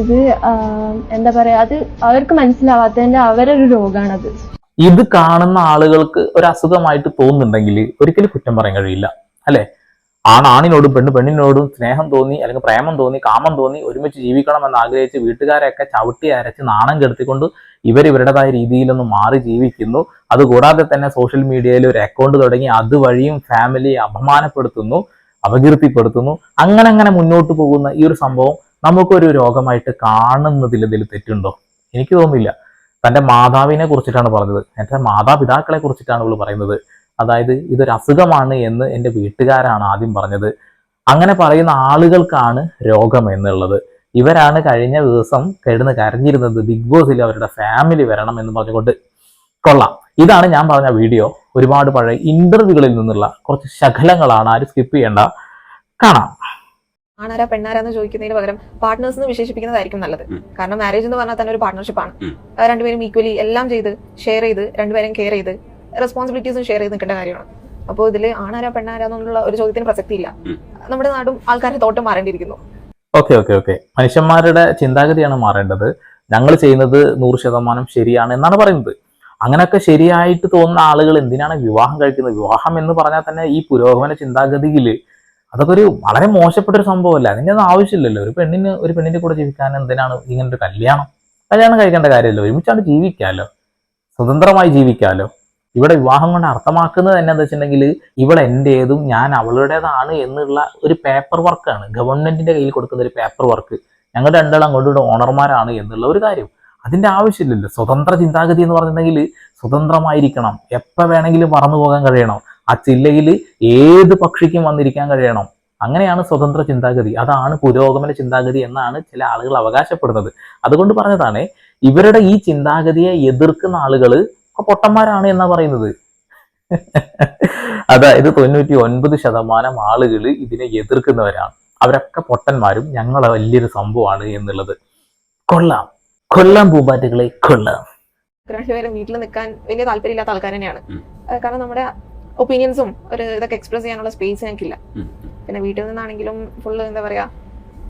ഇത് എന്താ പറയാ അത് അവർക്ക് മനസ്സിലാവാത്തതിന്റെ അവരൊരു രോഗമാണത് ഇത് കാണുന്ന ആളുകൾക്ക് ഒരു അസുഖമായിട്ട് തോന്നുന്നുണ്ടെങ്കിൽ ഒരിക്കലും കുറ്റം പറയാൻ കഴിയില്ല അല്ലെ? ആണാണിനോടും പെണ്ണ് പെണ്ണിനോടും സ്നേഹം തോന്നി അല്ലെങ്കിൽ പ്രേമം തോന്നി കാമം തോന്നി ഒരുമിച്ച് ജീവിക്കണം എന്ന് ആഗ്രഹിച്ച് വീട്ടുകാരെയൊക്കെ ചവിട്ടി അരച്ച് നാണം കെടുത്തിക്കൊണ്ട് ഇവർ ഇവരുടേതായ രീതിയിലൊന്ന് മാറി ജീവിക്കുന്നു. അതുകൂടാതെ തന്നെ സോഷ്യൽ മീഡിയയിൽ ഒരു അക്കൗണ്ട് തുടങ്ങി അതുവഴിയും ഫാമിലിയെ അപമാനപ്പെടുത്തുന്നു അപകീർത്തിപ്പെടുത്തുന്നു. അങ്ങനെ അങ്ങനെ മുന്നോട്ട് പോകുന്ന ഈ ഒരു സംഭവം നമുക്കൊരു രോഗമായിട്ട് കാണുന്നതിൽ ഇതിൽ തെറ്റുണ്ടോ? എനിക്ക് തോന്നുന്നില്ല. തന്റെ മാതാവിനെ കുറിച്ചിട്ടാണ് പറഞ്ഞത്. എന്റെ മാതാപിതാക്കളെ കുറിച്ചിട്ടാണ് ഇവൾ പറയുന്നത്. അതായത് ഇതൊരു അസുഖമാണ് എന്ന് എന്റെ വീട്ടുകാരാണ് ആദ്യം പറഞ്ഞത്. അങ്ങനെ പറയുന്ന ആളുകൾക്കാണ് രോഗം എന്നുള്ളത്. ഇവരാണ് കഴിഞ്ഞ ദിവസം കിടന്ന് കരഞ്ഞിരുന്നത് ബിഗ് ബോസിൽ അവരുടെ ഫാമിലി വരണം എന്ന് പറഞ്ഞുകൊണ്ട്. കൊള്ളാം. ഇതാണ് ഞാൻ പറഞ്ഞ വീഡിയോ. ഒരുപാട് പഴയ ഇന്റർവ്യൂകളിൽ നിന്നുള്ള കുറച്ച് ശകലങ്ങളാണ്. ആരും സ്കിപ്പ് ചെയ്യേണ്ട. കാണാം. ആണാരാ പെണ്ണാരാന്ന് ചോദിക്കുന്നതിന് പകരം പാർട്ട്നേഴ്സ് എന്ന് വിശേഷിപ്പിക്കുന്നതായിരിക്കും നല്ലത്. കാരണം മാരേജ് എന്ന് പറഞ്ഞാൽ തന്നെ ഒരു പാർട്ട്ണർഷിപ്പ് ആണ്. ഉം. രണ്ടുപേരും ഈക്വലി എല്ലാം ചെയ്ത് ഷെയർ ചെയ്ത് രണ്ടുപേരും കെയർ ചെയ്ത് റെസ്പോൺസിബിലിറ്റീസും ഷെയർ ചെയ്ത് നിൽക്കേണ്ട കാര്യമാണ്. അപ്പോൾ ഇതിൽ ആണാരാ പെണ്ണാരാ എന്നുള്ള ഒരു ചോദ്യത്തിന് പ്രസക്തിയില്ല. ഇല്ല നമ്മുടെ നാടും ആൾക്കാരുടെ തോട്ടം മാറേണ്ടിയിരിക്കുന്നു. Okay okay okay. മനുഷ്യന്മാരുടെ ചിന്താഗതിയാണ് മാറേണ്ടത്. ഞങ്ങൾ ചെയ്യുന്നത് നൂറ് ശതമാനം ശരിയാണ് എന്നാണ് പറയുന്നത്. അങ്ങനെയൊക്കെ ശരിയായിട്ട് തോന്നുന്ന ആളുകൾ എന്തിനാണ് വിവാഹം കഴിക്കുന്നത്? വിവാഹം എന്ന് പറഞ്ഞാൽ തന്നെ ഈ പുരോഗമന ചിന്താഗതിയിൽ അതൊക്കെ ഒരു വളരെ മോശപ്പെട്ട ഒരു സംഭവമല്ല? അതിന്റെ ഒന്നും ആവശ്യമില്ലല്ലോ. ഒരു പെണ്ണിന് ഒരു പെണ്ണിന്റെ കൂടെ ജീവിക്കാൻ എന്തിനാണ് ഇങ്ങനെ ഒരു കല്യാണം? കല്യാണം കഴിക്കേണ്ട കാര്യമല്ലോ ഒരുമിച്ചാണ് ജീവിക്കാമല്ലോ. സ്വതന്ത്രമായി ജീവിക്കാമല്ലോ. ഇവിടെ വിവാഹം കൊണ്ട് അർത്ഥമാക്കുന്നത് തന്നെ എന്താ വെച്ചിട്ടുണ്ടെങ്കിൽ ഇവൾ എന്റേതും ഞാൻ അവളുടേതാണ് എന്നുള്ള ഒരു പേപ്പർ വർക്കാണ് ഗവൺമെന്റിന്റെ കയ്യിൽ കൊടുക്കുന്ന ഒരു പേപ്പർ വർക്ക് ഞങ്ങൾ രണ്ടാളും അങ്ങോട്ടും ഓണർമാരാണ് എന്നുള്ള ഒരു കാര്യം. അതിന്റെ ആവശ്യമില്ലല്ലോ. സ്വതന്ത്ര ചിന്താഗതി എന്ന് പറഞ്ഞിട്ടുണ്ടെങ്കിൽ സ്വതന്ത്രമായിരിക്കണം. എപ്പോൾ വേണമെങ്കിലും പറന്നു പോകാൻ കഴിയണം. ആ ചില്ലയിൽ ഏത് പക്ഷിക്കും വന്നിരിക്കാൻ കഴിയണം. അങ്ങനെയാണ് സ്വതന്ത്ര ചിന്താഗതി. അതാണ് പുരോഗമന ചിന്താഗതി എന്നാണ് ചില ആളുകൾ അവകാശപ്പെടുന്നത്. അതുകൊണ്ട് പറഞ്ഞതാണ് ഇവരുടെ ഈ ചിന്താഗതിയെ എതിർക്കുന്ന ആളുകൾ പൊട്ടന്മാരാണ് എന്നാ പറയുന്നത്. അതായത് തൊണ്ണൂറ്റി ഒൻപത് ശതമാനം ആളുകൾ ഇതിനെ എതിർക്കുന്നവരാണ്. അവരൊക്കെ പൊട്ടന്മാരും ഞങ്ങളെ വലിയൊരു സംഭവമാണ് എന്നുള്ളത്. കൊള്ളാം. കൊല്ലാം പൂമ്പാറ്റകളെ കൊള്ളാം. രണ്ടുപേരും വീട്ടിൽ നിൽക്കാൻ വലിയ താല്പര്യമില്ലാത്ത ആൾക്കാർ തന്നെയാണ്. കാരണം നമ്മുടെ ഒപ്പീനിയൻസും ഒരു ഇതൊക്കെ എക്സ്പ്രസ് ചെയ്യാനുള്ള സ്പേസ് ഞങ്ങൾക്കില്ല. പിന്നെ വീട്ടിൽ നിന്നാണെങ്കിലും ഫുള്ള് എന്താ പറയാ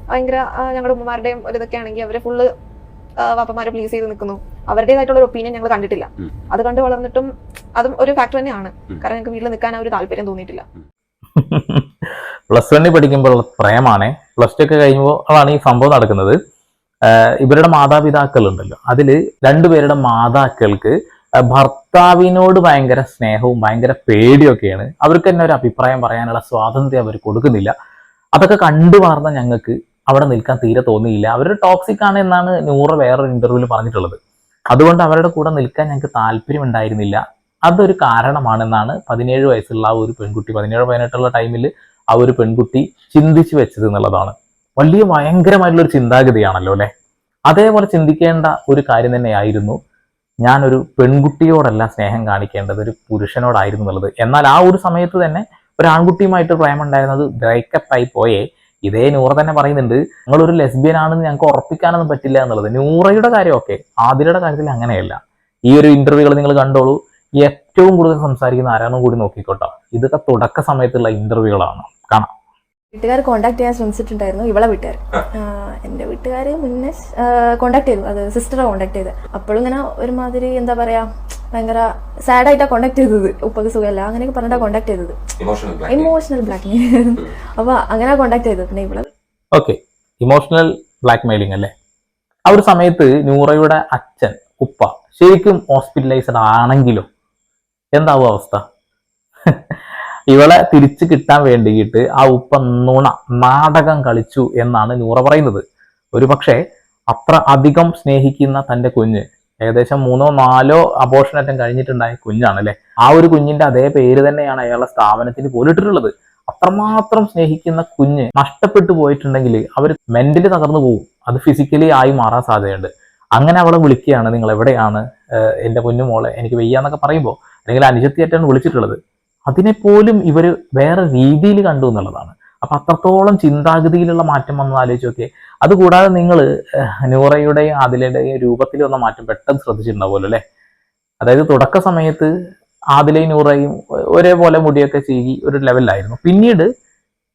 ഭയങ്കര ഞങ്ങളുടെ ഉമ്മമാരുടെയും ഒരു ഇതൊക്കെ ആണെങ്കിൽ അവരെ ഫുള്ള് വാപ്പമാരെ പ്ലീസ് ചെയ്ത് നിൽക്കുന്നു. അവരുടേതായിട്ടുള്ള ഒരു ഒപ്പീനിയൻ ഞങ്ങൾ കണ്ടിട്ടില്ല. അത് കണ്ട് വളർന്നിട്ടും അതും ഒരു ഫാക്ടർ തന്നെയാണ്. കാരണം ഞങ്ങൾക്ക് വീട്ടിൽ നിൽക്കാൻ ഒരു താല്പര്യം തോന്നിയിട്ടില്ല. പ്ലസ് വണ്ണിൽ പഠിക്കുമ്പോൾ പ്രേമാണ്. പ്ലസ് ടു ഒക്കെ കഴിയുമ്പോൾ അതാണ് ഈ സംഭവം നടക്കുന്നത്. ഇവരുടെ മാതാപിതാക്കൾ ഉണ്ടല്ലോ അതിൽ രണ്ടുപേരുടെ മാതാക്കൾക്ക് ഭർത്താവിനോട് ഭയങ്കര സ്നേഹവും ഭയങ്കര പേടിയൊക്കെയാണ്. അവർക്ക് തന്നെ ഒരു അഭിപ്രായം പറയാനുള്ള സ്വാതന്ത്ര്യം അവർ കൊടുക്കുന്നില്ല. അതൊക്കെ കണ്ടു വളർന്ന ഞങ്ങൾക്ക് അവിടെ നിൽക്കാൻ തീരെ തോന്നിയില്ല. അവർ ടോക്സിക് ആണ് എന്നാണ് നൂറ് വേറൊരു ഇന്റർവ്യൂവിൽ പറഞ്ഞിട്ടുള്ളത്. അതുകൊണ്ട് അവരുടെ കൂടെ നിൽക്കാൻ ഞങ്ങൾക്ക് താല്പര്യം ഉണ്ടായിരുന്നില്ല അതൊരു കാരണമാണെന്നാണ് പതിനേഴ് വയസ്സുള്ള ആ ഒരു പെൺകുട്ടി പതിനേഴ് പതിനെട്ടുള്ള ടൈമിൽ ആ ഒരു പെൺകുട്ടി ചിന്തിച്ചു വെച്ചത് എന്നുള്ളതാണ്. വലിയ ഭയങ്കരമായിട്ടുള്ള ഒരു ചിന്താഗതിയാണല്ലോ അല്ലെ? അതേപോലെ ചിന്തിക്കേണ്ട ഒരു കാര്യം തന്നെയായിരുന്നു. ഞാനൊരു പെൺകുട്ടിയോടല്ല സ്നേഹം കാണിക്കേണ്ടത് ഒരു പുരുഷനോടായിരുന്നു എന്നുള്ളത്. എന്നാൽ ആ ഒരു സമയത്ത് തന്നെ ഒരു ആൺകുട്ടിയുമായിട്ട് പ്രേമം ഉണ്ടായിരുന്നത് ബ്രേക്കപ്പ് ആയി പോയേ. ഇതേ നൂറ തന്നെ പറയുന്നുണ്ട് നിങ്ങളൊരു ലെസ്ബിയൻ ആണെന്ന് ഞങ്ങൾക്ക് ഉറപ്പിക്കാനൊന്നും പറ്റില്ല എന്നുള്ളത്. നൂറയുടെ കാര്യമൊക്കെ ആതിരയുടെ കാര്യത്തിൽ അങ്ങനെയല്ല. ഈ ഒരു ഇന്റർവ്യൂകൾ നിങ്ങൾ കണ്ടോളൂ. ഏറ്റവും കൂടുതൽ സംസാരിക്കുന്ന ആരാണോ കൂടി നോക്കിക്കോട്ടോ. ഇതൊക്കെ തുടക്ക സമയത്തുള്ള ഇന്റർവ്യൂകളാണ് കാണാം. വീട്ടുകാർ കോണ്ടാക്ട് ചെയ്യാൻ ശ്രമിച്ചിട്ടുണ്ടായിരുന്നു ഇവളെ വീട്ടുകാർ. എന്റെ വീട്ടുകാർ മുന്നേ കോണ്ടാക്ട് ചെയ്തു അത് സിസ്റ്ററെ കോണ്ടാക്ട് ചെയ്ത്. അപ്പോഴും ഇങ്ങനെ ഒരുമാതിരി എന്താ പറയാ ഭയങ്കര സാഡായിട്ടാണ് കോണ്ടാക്ട് ചെയ്തത്. ഉപ്പക്ക് സുഖമല്ല അങ്ങനെയൊക്കെ പറഞ്ഞിട്ടാ കോണ്ടാക്ട് ചെയ്തത്. ഇമോഷണൽ ഇമോഷണൽ ബ്ലാക്ക് അപ്പൊ അങ്ങനെ കോണ്ടാക്ട് ചെയ്തത്. പിന്നെ ഇവളെ ഓക്കെ ഇമോഷണൽ ബ്ലാക്ക് മെയിലിംഗ് അല്ലേ? ആ ഒരു സമയത്ത് നൂറയുടെ അച്ഛൻ ഉപ്പ ശരിക്കും ഹോസ്പിറ്റലൈസ്ഡ് ആണെങ്കിലും എന്താവും അവസ്ഥ? ഇവളെ തിരിച്ചു കിട്ടാൻ വേണ്ടിയിട്ട് ആ ഉപ്പ നുണ നാടകം കളിച്ചു എന്നാണ് നൂറ പറയുന്നത്. ഒരു പക്ഷേ അത്ര അധികം സ്നേഹിക്കുന്ന തന്റെ കുഞ്ഞ് ഏകദേശം മൂന്നോ നാലോ അബോഷനറ്റം കഴിഞ്ഞിട്ടുണ്ടായ കുഞ്ഞാണ് അല്ലേ ആ ഒരു കുഞ്ഞിന്റെ അതേ പേര് തന്നെയാണ് അയാളുടെ സ്ഥാപനത്തിന് പോലിട്ടിട്ടുള്ളത് അത്രമാത്രം സ്നേഹിക്കുന്ന കുഞ്ഞ് നഷ്ടപ്പെട്ടു പോയിട്ടുണ്ടെങ്കിൽ അവർ മെന്റലി തകർന്നു പോകും അത് ഫിസിക്കലി ആയി മാറാൻ സാധ്യതയുണ്ട്. അങ്ങനെ അവളെ വിളിക്കുകയാണ് നിങ്ങൾ എവിടെയാണ് എന്റെ കുഞ്ഞു മോളെ എനിക്ക് വയ്യാന്നൊക്കെ പറയുമ്പോൾ അല്ലെങ്കിൽ അനുജത്തിയായിട്ടാണ് വിളിച്ചിട്ടുള്ളത് അതിനെപ്പോലും ഇവർ വേറെ രീതിയിൽ കണ്ടു എന്നുള്ളതാണ്. അപ്പൊ അത്രത്തോളം ചിന്താഗതിയിലുള്ള മാറ്റം വന്നത് ആലോചിച്ച് നോക്കിയേ. അതുകൂടാതെ നിങ്ങൾ നൂറയുടെയും ആദിലയുടെയും രൂപത്തിൽ വന്ന മാറ്റം പെട്ടെന്ന് ശ്രദ്ധിച്ചിട്ടുണ്ടാവുമല്ലോ അല്ലേ? അതായത് തുടക്ക സമയത്ത് ആദിലയും നൂറയും ഒരേപോലെ മുടിയൊക്കെ ചീകി ഒരു ലെവലിലായിരുന്നു. പിന്നീട്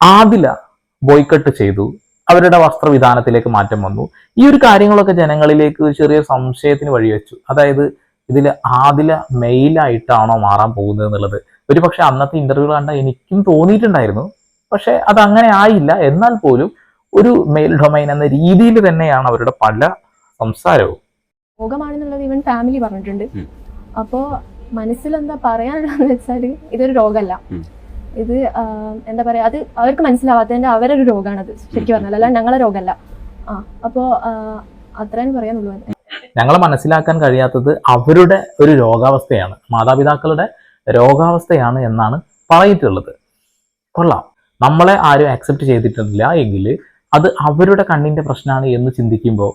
ആദില ബോയ്ക്കട്ട് ചെയ്തു. അവരുടെ വസ്ത്രവിധാനത്തിലേക്ക് മാറ്റം വന്നു. ഈ ഒരു കാര്യങ്ങളൊക്കെ ജനങ്ങളിലേക്ക് ഒരു ചെറിയ സംശയത്തിന് വഴിവെച്ചു. അതായത് ഇതിൽ ആദില മെയിലായിട്ടാണോ മാറാൻ പോകുന്നത് എന്നുള്ളത്. ഒരു പക്ഷെ അന്നത്തെ ഇന്റർവ്യൂ കണ്ട എനിക്കും തോന്നിയിട്ടുണ്ടായിരുന്നു. പക്ഷെ അത് അങ്ങനെ ആയില്ല. എന്നാൽ പോലും ഒരു മെയിൽ ഡൊമൈൻ എന്ന രീതിയിൽ തന്നെയാണ് അവരുടെ പല സംസാരവും. രോഗമാണെന്നുള്ളത് ഇവൻ ഫാമിലി പറഞ്ഞിട്ടുണ്ട്. അപ്പോ മനസ്സിൽ എന്താ പറയാനുള്ളതെന്ന് വെച്ചാൽ ഇതൊരു രോഗമല്ല. ഇത് എന്താ പറയാ അത് അവർക്ക് മനസ്സിലാവാത്തതിന്റെ അവരൊരു അത് ശരിക്കും പറഞ്ഞാൽ അല്ല ഞങ്ങളെ രോഗമല്ല. ആ അപ്പോ അത്രയും പറയാനുള്ളൂ. ഞങ്ങളെ മനസ്സിലാക്കാൻ കഴിയാത്തത് അവരുടെ ഒരു രോഗാവസ്ഥയാണ്. മാതാപിതാക്കളുടെ രോഗാവസ്ഥയാണ് എന്നാണ് പറയിട്ടുള്ളത് കൊള്ളാം. നമ്മളെ ആരും ആക്സെപ്റ്റ് ചെയ്തിട്ടില്ല എങ്കിൽ അത് അവരുടെ കണ്ണിന്റെ പ്രശ്നമാണ് എന്ന് ചിന്തിക്കുമ്പോൾ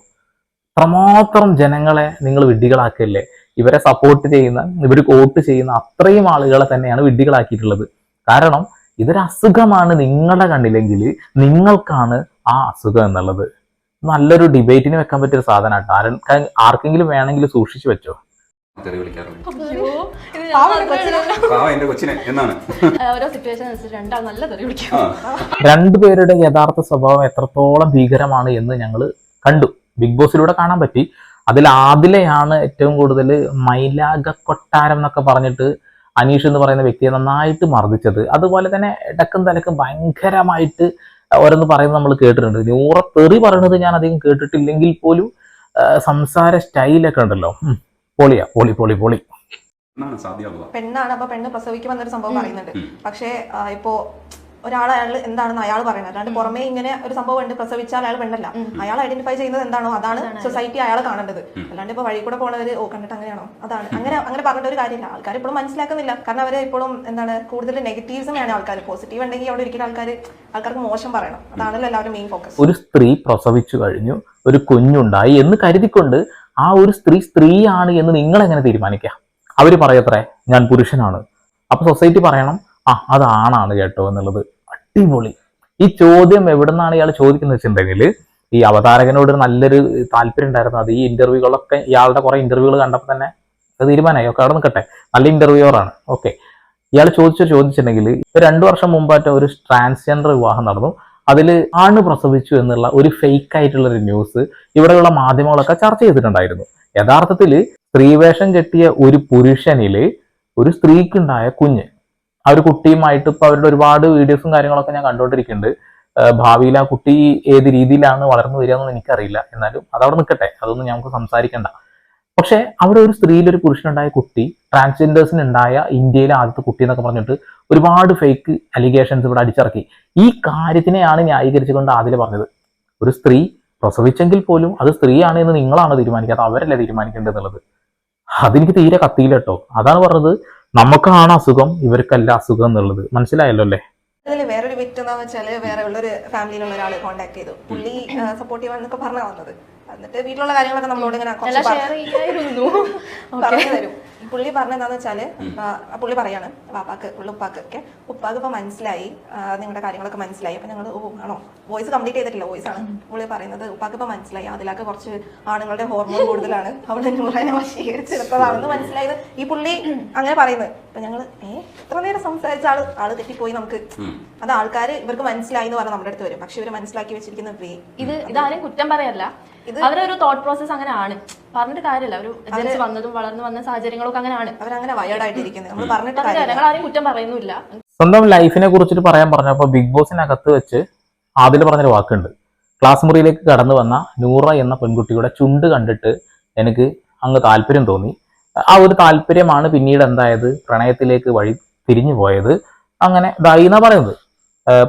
അത്രമാത്രം ജനങ്ങളെ നിങ്ങൾ വിഡ്ഢികളാക്കല്ലേ? ഇവരെ സപ്പോർട്ട് ചെയ്യുന്ന ഇവർ വോട്ട് ചെയ്യുന്ന അത്രയും ആളുകളെ തന്നെയാണ് വിഡ്ഢികളാക്കിയിട്ടുള്ളത്. കാരണം ഇതൊരു അസുഖമാണ് നിങ്ങളുടെ കണ്ണിലെങ്കിൽ നിങ്ങൾക്കാണ് ആ അസുഖം എന്നുള്ളത്. നല്ലൊരു ഡിബേറ്റിന് വെക്കാൻ പറ്റിയ സാധനമാണ് ആർക്കെങ്കിലും വേണമെങ്കിൽ സൂക്ഷിച്ചു വെച്ചോ. പാവ എന്റെ കൊച്ചിനെ. എന്നാണ്? ഓരോ സിറ്റുവേഷൻ അനുസരിച്ച് രണ്ടാൾ നല്ല തെറി രണ്ടുപേരുടെ യഥാർത്ഥ സ്വഭാവം എത്രത്തോളം ഭീകരമാണ് എന്ന് ഞങ്ങൾ കണ്ടു. ബിഗ് ബോസിലൂടെ കാണാൻ പറ്റി. അതിൽ ആദിലയാണ് ഏറ്റവും കൂടുതൽ മൈലാഗ കൊട്ടാരം എന്നൊക്കെ പറഞ്ഞിട്ട് അനീഷ് എന്ന് പറയുന്ന വ്യക്തിയെ നന്നായിട്ട് മർദ്ദിച്ചത്. അതുപോലെ തന്നെ ഇടക്കും തലക്കും ഭയങ്കരമായിട്ട് ഓരോന്ന് പറയുന്നത് നമ്മൾ കേട്ടിട്ടുണ്ട്. നൂറ തെറി പറയുന്നത് ഞാൻ അധികം കേട്ടിട്ടില്ലെങ്കിൽ പോലും സംസാര സ്റ്റൈലൊക്കെ ഉണ്ടല്ലോ. പൊളിയാ പൊളി പൊളി പൊളി. പെണ്ണാണ് അപ്പൊ പെണ്ണ് പ്രസവിക്കും എന്നൊരു സംഭവം പറയുന്നുണ്ട്. പക്ഷേ ഇപ്പോ ഒരാൾ അയാൾ എന്താണെന്ന് അയാൾ പറയുന്നത്. അല്ലാണ്ട് പുറമേ ഇങ്ങനെ ഒരു സംഭവം ഉണ്ട് പ്രസവിച്ചാൽ അയാൾ പെണ്ണല്ല. അയാൾ ഐഡന്റിഫൈ ചെയ്യുന്നത് എന്താണോ അതാണ് സൊസൈറ്റി അയാൾ കാണേണ്ടത്. അല്ലാണ്ട് ഇപ്പൊ വഴി കൂടെ പോണവര് ഓ കണ്ടിട്ട് അങ്ങനെയാണോ? അതാണ്. അങ്ങനെ അങ്ങനെ പറഞ്ഞിട്ട് ഒരു കാര്യമില്ല. ആൾക്കാർ ഇപ്പോഴും മനസ്സിലാക്കുന്നില്ല. കാരണം അവർ ഇപ്പോഴും എന്താണ് കൂടുതൽ നെഗറ്റീവ്സും വേണം ആൾക്കാർ പോസിറ്റീവ് ഉണ്ടെങ്കിൽ അവിടെ ഒരിക്കലും ആൾക്കാർ ആൾക്കാർക്ക് മോശം പറയണം. അതാണല്ലോ എല്ലാവരും മെയിൻ ഫോക്കസ്. ഒരു സ്ത്രീ പ്രസവിച്ചു കഴിഞ്ഞു ഒരു കുഞ്ഞുണ്ടായി എന്ന് കരുതിക്കൊണ്ട് ആ ഒരു സ്ത്രീ സ്ത്രീയാണ് എന്ന് നിങ്ങൾ എങ്ങനെ തീരുമാനിക്കുക അവർ പറയത്രേ ഞാൻ പുരുഷനാണ്. അപ്പൊ സൊസൈറ്റി പറയണം ആ അത് ആണാണ് കേട്ടോ എന്നുള്ളത്. അടിപൊളി. ഈ ചോദ്യം എവിടെ നിന്നാണ് ഇയാൾ ചോദിക്കുന്നത് വെച്ചിട്ടുണ്ടെങ്കിൽ ഈ അവതാരകനോട് നല്ലൊരു താല്പര്യം ഉണ്ടായിരുന്നു. അത് ഈ ഇന്റർവ്യൂകളൊക്കെ ഇയാളുടെ കുറെ ഇന്റർവ്യൂകൾ കണ്ടപ്പോൾ തന്നെ തീരുമാനമായി. ഒക്കെ അവിടെ നിൽക്കട്ടെ നല്ല ഇന്റർവ്യൂവറാണ് ഓക്കെ. ഇയാൾ ചോദിച്ചു ചോദിച്ചിട്ടുണ്ടെങ്കിൽ രണ്ടു വർഷം മുമ്പായിട്ട് ഒരു ട്രാൻസ്ജെൻഡർ വിവാഹം നടന്നു. അതിൽ ആണ് പ്രസവിച്ചു എന്നുള്ള ഒരു ഫേക്ക് ആയിട്ടുള്ള ഒരു ന്യൂസ് ഇവിടെയുള്ള മാധ്യമങ്ങളൊക്കെ ചർച്ച ചെയ്തിട്ടുണ്ടായിരുന്നു. യഥാർത്ഥത്തിൽ സ്ത്രീവേഷം കെട്ടിയ ഒരു പുരുഷനിൽ ഒരു സ്ത്രീക്കുണ്ടായ കുഞ്ഞ്. ആ ഒരു കുട്ടിയുമായിട്ട് ഇപ്പൊ അവരുടെ ഒരുപാട് വീഡിയോസും കാര്യങ്ങളൊക്കെ ഞാൻ കണ്ടുകൊണ്ടിരിക്കുന്നുണ്ട്. ഭാവിയിൽ ആ കുട്ടി ഏത് രീതിയിലാണ് വളർന്നു വരിക എന്നൊന്നും എനിക്കറിയില്ല. എന്നാലും അതവിടെ നിൽക്കട്ടെ. അതൊന്നും നമുക്ക് സംസാരിക്കണ്ട. പക്ഷെ അവിടെ ഒരു സ്ത്രീയിൽ ഒരു പുരുഷനുണ്ടായ കുട്ടി ട്രാൻസ്ജെൻഡേഴ്സിന് ഉണ്ടായ ഇന്ത്യയിലെ ആദ്യത്തെ കുട്ടി എന്നൊക്കെ പറഞ്ഞിട്ട് ഒരുപാട് ഫേക്ക് അലിഗേഷൻസ് ഇവിടെ അടിച്ചിറക്കി. ഈ കാര്യത്തിനെയാണ് ന്യായീകരിച്ചുകൊണ്ട് ആദ്യം പറഞ്ഞത്. ഒരു സ്ത്രീ പ്രസവിച്ചെങ്കിൽ പോലും അത് സ്ത്രീയാണ് എന്ന് നിങ്ങളാണ് തീരുമാനിക്കാത്തത്. അവരല്ലേ തീരുമാനിക്കേണ്ടത് എന്നുള്ളത്. അതെനിക്ക് തീരെ കത്തിയില്ല കേട്ടോ അതാണ് പറഞ്ഞത്. നമുക്കാണ് അസുഖം ഇവർക്കല്ല അസുഖം എന്നുള്ളത്. മനസ്സിലായല്ലോ അല്ലേ? ഇതിൽ വേറൊരു വിറ്റ് എന്താ വെച്ചാൽ വേറെ ഉള്ളൊരു ഫാമിലിയിലുള്ള ഒരാൾ കോൺടാക്ട് ചെയ്തു. പുള്ളി സപ്പോർട്ടീവ് എന്നൊക്കെ പറഞ്ഞാ വന്നത്. എന്നിട്ട് വീട്ടിലുള്ള കാര്യങ്ങളൊക്കെ നമ്മളോട് ഇങ്ങനെ പറഞ്ഞു തരും. പുള്ളി പറഞ്ഞെന്താന്ന് വെച്ചാൽ ആ, പുള്ളി പറയാണ് വാപ്പാക്ക് പുള്ളി ഉപ്പാക്ക് ഒക്കെ. ഉപ്പാക്ക് ഇപ്പൊ മനസ്സിലായി നിങ്ങളുടെ കാര്യങ്ങളൊക്കെ മനസ്സിലായി. അപ്പൊ ഞങ്ങൾ ഓ ആണോ? വോയിസ് കംപ്ലീറ്റ് ചെയ്തിട്ടില്ല വോയിസ് ആണ്. പുള്ളി പറയുന്നത് ഉപ്പാക്ക് ഇപ്പൊ മനസ്സിലായി അതിലൊക്കെ കുറച്ച് ആണുങ്ങളുടെ ഹോർമോൺ കൂടുതലാണ്. അവളെ നൂറനെ വശീകരിച്ചെടുത്തതാണെന്ന് മനസ്സിലായത് ഈ പുള്ളി അങ്ങനെ പറയുന്നത്. അപ്പൊ ഞങ്ങൾ ഏ ഇത്ര നേരം സംസാരിച്ച ആൾ ആൾ തെറ്റിപ്പോയി നമുക്ക്. അത് ആൾക്കാർ ഇവർക്ക് മനസ്സിലായി എന്ന് പറഞ്ഞാൽ നമ്മുടെ അടുത്ത് വരും. പക്ഷെ ഇവർ മനസ്സിലാക്കി വെച്ചിരിക്കുന്ന വേ ഇത് ഇതാരും കുറ്റം പറയല്ല. അവരൊരു തോട്ട് പ്രോസസ് അങ്ങനെ ആണ്. പറഞ്ഞിട്ട് കാര്യമില്ല ഒരു വന്നതും വളർന്നു വന്ന സാഹചര്യങ്ങളൊക്കെ അങ്ങനെ ആണ് അവരങ്ങനെ വയേർഡായിട്ടിരിക്കുന്നത് നമ്മൾ പറഞ്ഞിട്ട് പറഞ്ഞിട്ട് കാര്യമില്ല. ഞങ്ങൾ ആരും കുറ്റം പറയുന്നില്ല സ്വന്തം ലൈഫിനെ കുറിച്ചിട്ട് പറയാൻ പറഞ്ഞപ്പോൾ ബിഗ് ബോസിനകത്ത് വെച്ച് ആദിൽ പറഞ്ഞൊരു വാക്കുണ്ട്. ക്ലാസ് മുറിയിലേക്ക് കടന്നു വന്ന നൂറ എന്ന പെൺകുട്ടിയുടെ ചുണ്ട് കണ്ടിട്ട് എനിക്ക് അങ്ങ് താല്പര്യം തോന്നി. ആ ഒരു താല്പര്യമാണ് പിന്നീട് എന്തായത്? പ്രണയത്തിലേക്ക് വഴി തിരിഞ്ഞു പോയത്. അങ്ങനെ ഇതായി എന്നാ പറയുന്നത്.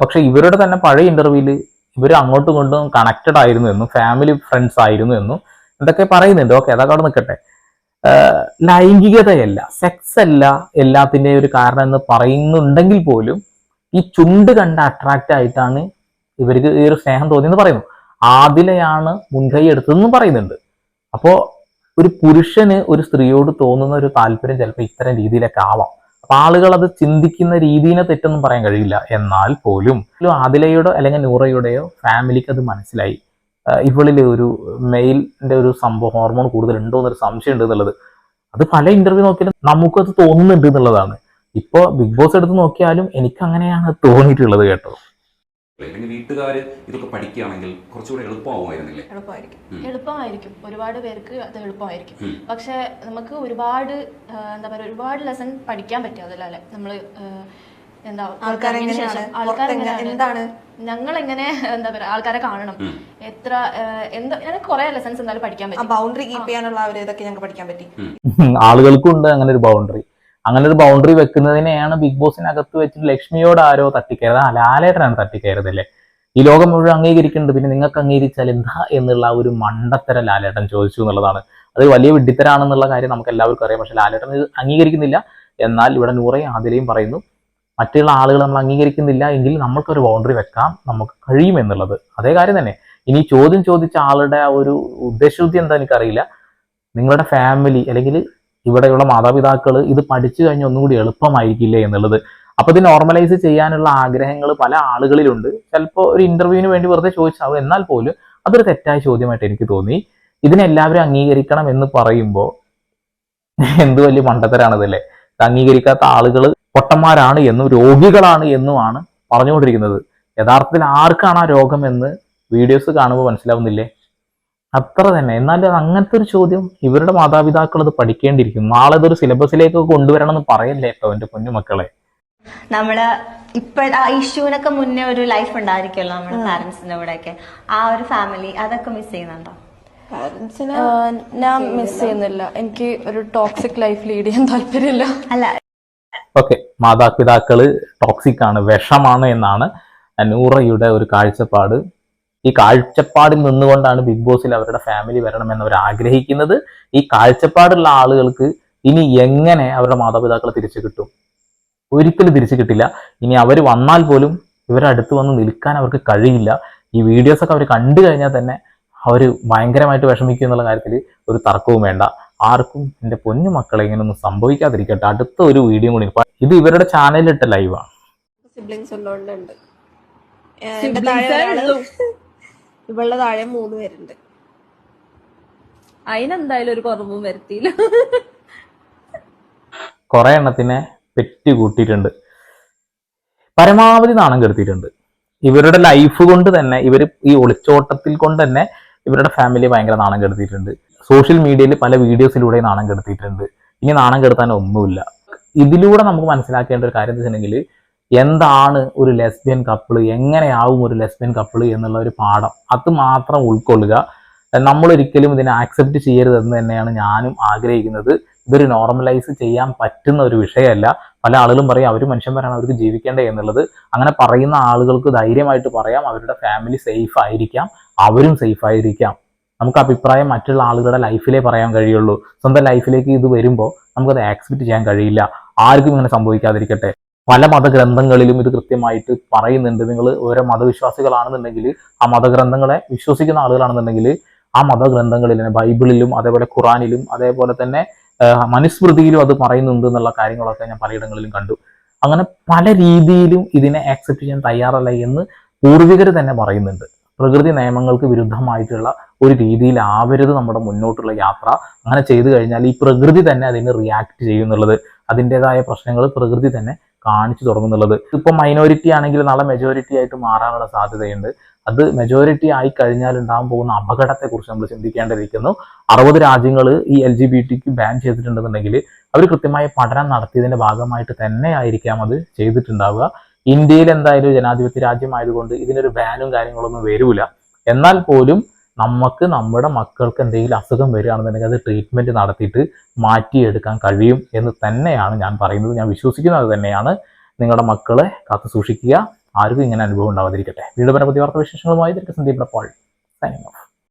പക്ഷെ ഇവരുടെ തന്നെ പഴയ ഇന്റർവ്യൂവിൽ ഇവർ അങ്ങോട്ടും ഇങ്ങോട്ടും കണക്റ്റഡ് ആയിരുന്നു എന്നും ഫാമിലി ഫ്രണ്ട്സ് ആയിരുന്നു എന്നും. എന്തൊക്കെ പറയുന്നുണ്ട്? ഓക്കെ അതൊക്കെ അവിടെ നിൽക്കട്ടെ. ലൈംഗികതയല്ല സെക്സ് അല്ല എല്ലാത്തിന്റെ ഒരു കാരണം എന്ന് പറയുന്നുണ്ടെങ്കിൽ പോലും ഈ ചുണ്ട് കണ്ട് അട്രാക്റ്റ് ആയിട്ടാണ് ഇവർക്ക് ഈ ഒരു സ്നേഹം തോന്നിയെന്ന് പറയുന്നു. ആദിലയാണ് മുൻകൈ എടുത്തതെന്നും പറയുന്നുണ്ട്. അപ്പോൾ ഒരു പുരുഷന് ഒരു സ്ത്രീയോട് തോന്നുന്ന ഒരു താല്പര്യം ചിലപ്പോൾ ഇത്തരം രീതിയിലൊക്കെ ആവാം. അപ്പൊ ആളുകൾ അത് ചിന്തിക്കുന്ന രീതിയിനെ തെറ്റൊന്നും പറയാൻ കഴിയില്ല. എന്നാൽ പോലും ആദിലയുടെ അല്ലെങ്കിൽ നൂറയുടെയോ ഫാമിലിക്ക് അത് മനസ്സിലായി. ഇവളിൽ ഒരു മെയിലിന്റെ ഒരു സംഭവം ഹോർമോൺ കൂടുതൽ ഉണ്ടോ എന്നൊരു സംശയം ഉണ്ട് എന്നുള്ളത്. അത് പല ഇന്റർവ്യൂ നോക്കിയാലും നമുക്കത് തോന്നുന്നുണ്ട് എന്നുള്ളതാണ്. ഇപ്പോ ബിഗ് ബോസ് എടുത്ത് നോക്കിയാലും എനിക്ക് അങ്ങനെയാണ് തോന്നിയിട്ടുള്ളത് കേട്ടോ. അല്ലെങ്കിൽ വീട്ടുകാർ ഇതൊക്കെ പഠിക്കുകയാണെങ്കിൽ കുറച്ചുകൂടെ എളുപ്പമാവുമായിരുന്നില്ലേ? എളുപ്പമായിരിക്കും. എളുപ്പമായിരിക്കും. ഒരുപാട് പേർക്ക് അത് എളുപ്പമായിരിക്കും. പക്ഷെ നമുക്ക് ഒരുപാട് എന്താ പറയുക ഒരുപാട് ലെസൺ പഠിക്കാൻ പറ്റും അതിലല്ലേ നമ്മൾ ആ, എന്താ ആൾക്കാർ എന്താണ്? ഞങ്ങൾ എങ്ങനെ എന്താ പറയാ ആൾക്കാരെ കാണണം? എത്ര എന്താ ഞങ്ങൾക്ക് കുറെ ലെസൺസ് എന്തായാലും പഠിക്കാൻ പറ്റും. ബൗണ്ടറി കീപ്പ് ചെയ്യാനുള്ള ആ ഇതൊക്കെ ഞങ്ങൾക്ക് പഠിക്കാൻ പറ്റി. ആളുകൾക്കും ഉണ്ട് അങ്ങനെ ഒരു ബൗണ്ടറി അങ്ങനെ ഒരു ബൗണ്ടറി വെക്കുന്നതിനെയാണ് ബിഗ് ബോസിനകത്ത് വെച്ചിട്ട് ലക്ഷ്മിയോട് ആരോ തട്ടിക്കയറുന്നത്. ആ ലാലേട്ടനാണ് തട്ടിക്കയറുന്നല്ലേ ഈ ലോകം മുഴുവൻ അംഗീകരിക്കുന്നുണ്ട്. പിന്നെ നിങ്ങൾക്ക് അംഗീകരിച്ചാൽ എന്താ എന്നുള്ള ഒരു മണ്ടത്തര ലാലേട്ടൻ ചോദിച്ചു എന്നുള്ളതാണ്. അത് വലിയ വിഡ്ഢിത്തരാണെന്നുള്ള കാര്യം നമുക്ക് എല്ലാവർക്കും അറിയാം. പക്ഷെ ലാലേട്ടൻ ഇത് അംഗീകരിക്കുന്നില്ല. എന്നാൽ ഇവിടെ നൂറയും ആദിലയും പറയുന്നു. മറ്റുള്ള ആളുകൾ നമ്മൾ അംഗീകരിക്കുന്നില്ല എങ്കിൽ നമ്മൾക്കൊരു ബൗണ്ടറി വെക്കാം നമുക്ക് കഴിയും എന്നുള്ളത്. അതേ കാര്യം തന്നെ. ഇനി ചോദ്യം ചോദിച്ച ആളുടെ ആ ഒരു ഉദ്ദേശശുദ്ധി എന്താ എനിക്കറിയില്ല. നിങ്ങളുടെ ഫാമിലി അല്ലെങ്കിൽ ഇവിടെയുള്ള മാതാപിതാക്കൾ ഇത് പഠിച്ചു കഴിഞ്ഞാൽ ഒന്നും കൂടി എളുപ്പമായിരിക്കില്ലേ എന്നുള്ളത്. അപ്പൊ ഇത് നോർമലൈസ് ചെയ്യാനുള്ള ആഗ്രഹങ്ങൾ പല ആളുകളിലുണ്ട്. ചിലപ്പോൾ ഒരു ഇന്റർവ്യൂവിന് വേണ്ടി വെറുതെ ചോദിച്ചാവും. എന്നാൽ പോലും അതൊരു തെറ്റായ ചോദ്യമായിട്ട് എനിക്ക് തോന്നി. ഇതിനെല്ലാവരും അംഗീകരിക്കണം എന്ന് പറയുമ്പോൾ എന്ത് വലിയ മണ്ടത്തരാണതല്ലേ അംഗീകരിക്കാത്ത ആളുകൾ പൊട്ടന്മാരാണ് എന്നും രോഗികളാണ് എന്നുമാണ് പറഞ്ഞുകൊണ്ടിരിക്കുന്നത്. യഥാർത്ഥത്തിൽ ആർക്കാണ് ആ രോഗം എന്ന് വീഡിയോസ് കാണുമ്പോൾ മനസ്സിലാവുന്നില്ലേ? അത്ര തന്നെ. എന്നാൽ അത് അങ്ങനത്തെ ഒരു ചോദ്യം ഇവരുടെ മാതാപിതാക്കൾ അത് പഠിക്കേണ്ടിയിരിക്കും നാളെ ഇതൊരു സിലബസിലേക്ക് കൊണ്ടുവരണം എന്ന് പറയല്ലേ കേട്ടോ എന്റെ കുഞ്ഞു മക്കളെ? നമ്മൾ ഇപ്പോഴത്തെ ആ ഇഷ്യൂവിനൊക്കെ മുന്നേ ഒരു ലൈഫ് ഉണ്ടായിരിക്കല്ലോ നമ്മുടെ പാരന്റ്സിന്റെ കൂടെ ഒക്കെ ആ ഒരു ഫാമിലി അതൊക്കെ മിസ് ചെയ്യുന്നുണ്ടോ? പാരന്റ്സിന് ഞാൻ മിസ് ചെയ്യുന്നില്ല. എനിക്ക് ഒരു ടോക്സിക് ലൈഫ് ലീഡ് ചെയ്യാൻ താല്പര്യമില്ല. അല്ല. ഓക്കെ മാതാപിതാക്കൾ ടോക്സിക് ആണ് വിഷമാണ് എന്നാണ് നൂറയുടെ ഒരു കാഴ്ചപ്പാട്. ഈ കാഴ്ചപ്പാടിൽ നിന്നുകൊണ്ടാണ് ബിഗ് ബോസിൽ അവരുടെ ഫാമിലി വരണമെന്ന് അവർ ആഗ്രഹിക്കുന്നത്. ഈ കാഴ്ചപ്പാടുള്ള ആളുകൾക്ക് ഇനി എങ്ങനെ അവരുടെ മാതാപിതാക്കളെ തിരിച്ചു കിട്ടും? ഒരിക്കലും തിരിച്ചു കിട്ടില്ല. ഇനി അവർ വന്നാൽ പോലും ഇവരെ അടുത്ത് വന്ന് നിൽക്കാൻ അവർക്ക് കഴിയില്ല. ഈ വീഡിയോസ് ഒക്കെ അവർ കണ്ടു കഴിഞ്ഞാൽ തന്നെ അവർ ഭയങ്കരമായിട്ട് വിഷമിക്കും എന്നുള്ള കാര്യത്തിൽ ഒരു തർക്കവും വേണ്ട. ആർക്കും എന്റെ പൊന്നു മക്കളെ ഇങ്ങനെയൊന്നും സംഭവിക്കാതിരിക്കട്ടെ. അടുത്ത ഒരു വീഡിയോ കൂടി. ഇപ്പൊ ഇത് ഇവരുടെ ചാനലിലിട്ട ലൈവാണ് സിബ്ലിങ്സ് ഉള്ളതുകൊണ്ട് എന്റെ താഴെ ഒരാൾ ഇവളുടെ താഴെ മൂന്ന് പേരുണ്ട്. അതിനെന്തായാലും ഒരു കുറവും വരുത്തിയില്ല. കുറെ എണ്ണത്തിനെ പെറ്റി കൂട്ടിയിട്ടുണ്ട് പരമാവധി നാണം കെടുത്തിയിട്ടുണ്ട്. ഇവരുടെ ലൈഫ് കൊണ്ട് തന്നെ ഇവർ ഈ ഒളിച്ചോട്ടത്തിൽ കൊണ്ട് തന്നെ ഇവരുടെ ഫാമിലി ഭയങ്കര നാണം കെടുത്തിയിട്ടുണ്ട്. സോഷ്യൽ മീഡിയയിൽ പല വീഡിയോസിലൂടെ നാണം കെടുത്തിയിട്ടുണ്ട്. ഇനി നാണം കെടുത്താൻ ഒന്നുമില്ല. ഇതിലൂടെ നമുക്ക് മനസ്സിലാക്കേണ്ട ഒരു കാര്യം വെച്ചിട്ടുണ്ടെങ്കിൽ എന്താണ് ഒരു ലെസ്ബിയൻ കപ്പിൾ എങ്ങനെയാവും ഒരു ലെസ്ബിയൻ കപ്പിൾ എന്നുള്ള ഒരു പാഠം. അത് മാത്രം ഉൾക്കൊള്ളുക. നമ്മൾ ഒരിക്കലും ഇതിനെ ആക്സെപ്റ്റ് ചെയ്യരുതെന്ന് തന്നെയാണ് ഞാനും ആഗ്രഹിക്കുന്നത്. ഇതൊരു നോർമലൈസ് ചെയ്യാൻ പറ്റുന്ന ഒരു വിഷയമല്ല. പല ആളുകളും പറയും അവർ മനുഷ്യന്മാരാണ് അവർക്ക് ജീവിക്കേണ്ടേ എന്നുള്ളത്. അങ്ങനെ പറയുന്ന ആളുകൾക്ക് ധൈര്യമായിട്ട് പറയാം. അവരുടെ ഫാമിലി സേഫ് ആയിരിക്കാം. അവരും സേഫ് ആയിരിക്കാം. നമുക്ക് അഭിപ്രായം മറ്റുള്ള ആളുകളുടെ ലൈഫിലേ പറയാൻ കഴിയുള്ളൂ. സ്വന്തം ലൈഫിലേക്ക് ഇത് വരുമ്പോൾ നമുക്കത് ആക്സെപ്റ്റ് ചെയ്യാൻ കഴിയില്ല. ആർക്കും ഇങ്ങനെ സംഭവിക്കാതിരിക്കട്ടെ. പല മതഗ്രന്ഥങ്ങളിലും ഇത് കൃത്യമായിട്ട് പറയുന്നുണ്ട്. നിങ്ങൾ ഓരോ മതവിശ്വാസികളാണെന്നുണ്ടെങ്കിൽ ആ മതഗ്രന്ഥങ്ങളെ വിശ്വസിക്കുന്ന ആളുകളാണെന്നുണ്ടെങ്കിൽ ആ മതഗ്രന്ഥങ്ങളിൽ ബൈബിളിലും അതേപോലെ ഖുറാനിലും അതേപോലെ തന്നെ മനുസ്മൃതിയിലും അത് പറയുന്നുണ്ട് എന്നുള്ള കാര്യങ്ങളൊക്കെ ഞാൻ പലയിടങ്ങളിലും കണ്ടു. അങ്ങനെ പല രീതിയിലും ഇതിനെ ആക്സെപ്റ്റ് ചെയ്യാൻ തയ്യാറല്ല എന്ന് പൂർവികർ തന്നെ പറയുന്നുണ്ട്. പ്രകൃതി നിയമങ്ങൾക്ക് വിരുദ്ധമായിട്ടുള്ള ഒരു രീതിയിലാവരുത് നമ്മുടെ മുന്നോട്ടുള്ള യാത്ര. അങ്ങനെ ചെയ്തു കഴിഞ്ഞാൽ ഈ പ്രകൃതി തന്നെ അതിന് റിയാക്ട് ചെയ്യുന്നുള്ളത്. അതിന്റെതായ പ്രശ്നങ്ങൾ പ്രകൃതി തന്നെ കാണിച്ചു തുടങ്ങുന്നുള്ളത്. ഇപ്പൊ മൈനോറിറ്റി ആണെങ്കിൽ നാളെ മെജോറിറ്റി ആയിട്ട് മാറാനുള്ള സാധ്യതയുണ്ട്. അത് മെജോറിറ്റി ആയി കഴിഞ്ഞാൽ ഉണ്ടാകാൻ പോകുന്ന അപകടത്തെ കുറിച്ച് നമ്മൾ ചിന്തിക്കേണ്ടിയിരിക്കുന്നു. അറുപത് രാജ്യങ്ങൾ ഈ എൽ ജി ബി ടിക്ക് ബാൻ ചെയ്തിട്ടുണ്ടെന്നുണ്ടെങ്കിൽ അവർ കൃത്യമായ പഠനം നടത്തിയതിന്റെ ഭാഗമായിട്ട് തന്നെ ആയിരിക്കാം അത് ചെയ്തിട്ടുണ്ടാവുക. ഇന്ത്യയിൽ എന്തായാലും ജനാധിപത്യ രാജ്യമായതുകൊണ്ട് ഇതിനൊരു ബാനും കാര്യങ്ങളൊന്നും വരൂല. എന്നാൽ പോലും നമുക്ക് നമ്മുടെ മക്കൾക്ക് എന്തെങ്കിലും അസുഖം വരികയാണെന്നുണ്ടെങ്കിൽ അത് ട്രീറ്റ്മെന്റ് നടത്തിയിട്ട് മാറ്റിയെടുക്കാൻ കഴിയും എന്ന് തന്നെയാണ് ഞാൻ പറയുന്നത്. ഞാൻ വിശ്വസിക്കുന്നത് തന്നെയാണ്. നിങ്ങളുടെ മക്കളെ കാത്തു സൂക്ഷിക്കുക. ആർക്കും ഇങ്ങനെ അനുഭവം ഉണ്ടാവാതിരിക്കട്ടെ. വീണ്ടും വാർത്താ വിശേഷങ്ങളുമായി സന്ദീപ് പോൾ സൈനിങ് ഓഫ്